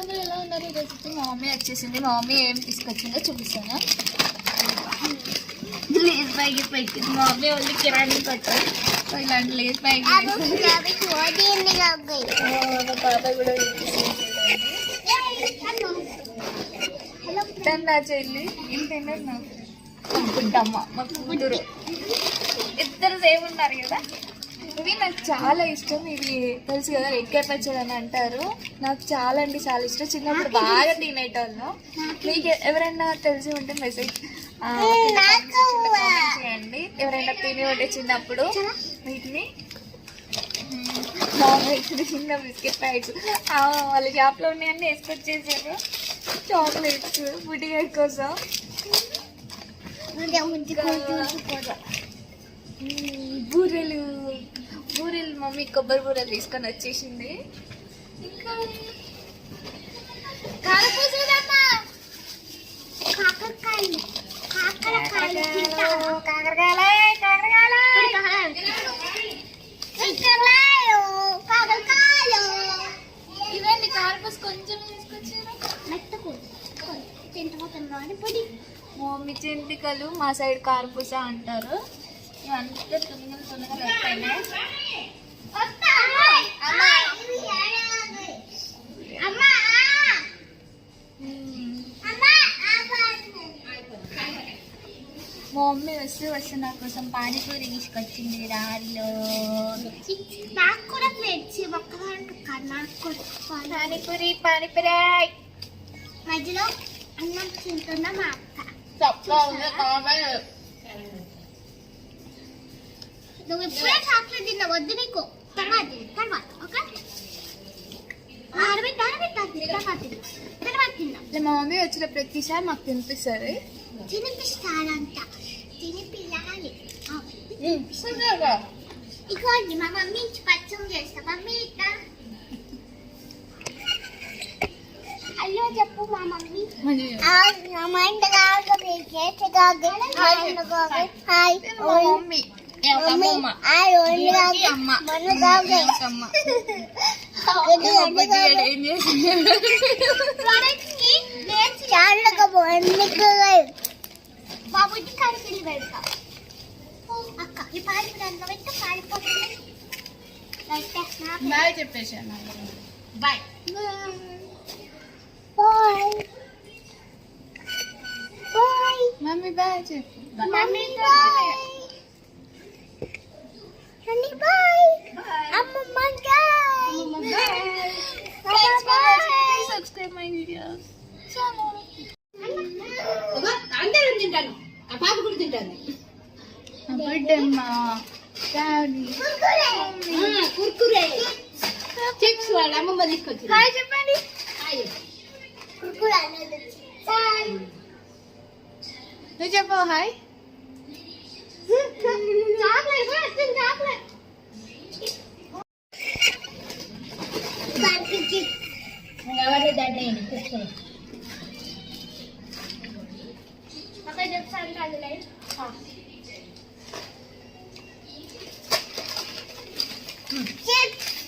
అందరూ ఎలా ఉన్నారు ఈరోజు అయితే మా మమ్మీ వచ్చేసింది. మా మమ్మీ ఏం తీసుకొచ్చిందో చూపిస్తాను? లేస్ బ్యాగ్ పెట్టింది. మా మమ్మీ ఓన్లీ కిరాణీ కొట్టారు సో ఇలాంటి లేస్ బ్యాగ్ మా పాప కూడా తను నా చెల్లి. ఇంతేనా నా గుడ్డమ్మ మా కూతురు. ఇద్దరు సేమ్ ఉన్నారు కదా? ఇవి నాకు చాలా ఇష్టం. ఇవి తెలుసు కదా ఎక్కే పచ్చడి అని అంటారు. నాకు చాలా అంటే చాలా ఇష్టం. చిన్నప్పుడు బాగా తినేటోళ్ళం మీకు ఎవరైనా తెలిసి ఉంటే మెసేజ్ చేయండి. ఎవరైనా తిని ఉంటే చిన్నప్పుడు వీటిని బాగుంది. చిన్న బిస్కెట్ ప్యాకెట్స్ వాళ్ళ షాప్లో ఉన్నాయన్నీ వేసుకొచ్చేసారు చాక్లెట్స్ పుట్టిగా కోసం. బూరెలు బూరెలు మమ్మీ కొబ్బరి బూరెలు తీసుకొని వచ్చేసింది. ఇంకా కారపూస కొంచెం తీసుకొచ్చారు. మెత్తకు తింటుపోతున్నాను పొడి. మా మమ్మీ చెంతికలు మా సైడ్ కారపూస అంటారు. ఇవంతా తొందర తొందరగా మా మమ్మీ వస్తే వస్తే నా కోసం పానీపూరి తీసుకొచ్చింది దారిలో నాకు కూడా ఒక్కదానికి కాదు నాకు పానీపూరి పానీపూరి మధ్యలో అన్నం తింటున్న మా అక్క నువ్వు ఇప్పుడే చాక్లెట్ తిన్నా వద్దు నీకు. తర్వాత తర్వాత ఓకే? మా మమ్మీ వచ్చిన ప్రతిసారి మాకు తినిపిస్తుంది. తినిపిస్తానంట తినిపియాలి ఇగోండి మా మమ్మీ పచ్చం చేస్తా మమ్మీ ఇట్లా హలో చెప్పు మా మమ్మీ హాయ్ మమ్మీ అమ్మ మన కాగలి ఒక అమ్మ ఏం చేసింది ప్రొడక్ట్కి నేను చాలుగా ఎన్నికగా బాబుకి కరిపిల్లి పెడతా అక్క ఈ పాడిపోయి అందులో పెట్టి పాడిపోతుంది బాయ్ చెప్పేసాను bye bye bye mummy bye చెప్పు మమ్మీ బాయ్ మమ్మీ బాయ్ అమ్మమ్మ bye Thanks for watching. Please subscribe my videos. అందరూ తింటాను ఆ పాప కూడా తింటాను కుర్కురే. చిప్స్ వాళ్ళ అమ్మమ్మ తీసుకొచ్చింది. చెప్పండి. నువ్వు చెప్పు. హాయ్. బార్బీకి ఎవరి వేయండి, కుర్కురే. అక్కడ చెప్తాను కాదు లైట్ చిప్స్